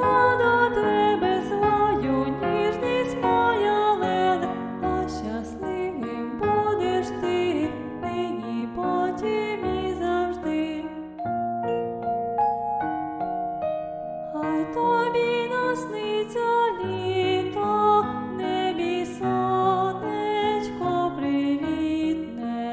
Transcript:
я тебе свою ніжність пояли, а щасливим будеш ти, нині потім і завжди. Хай тобі насниться літо, небі сонечко привітне,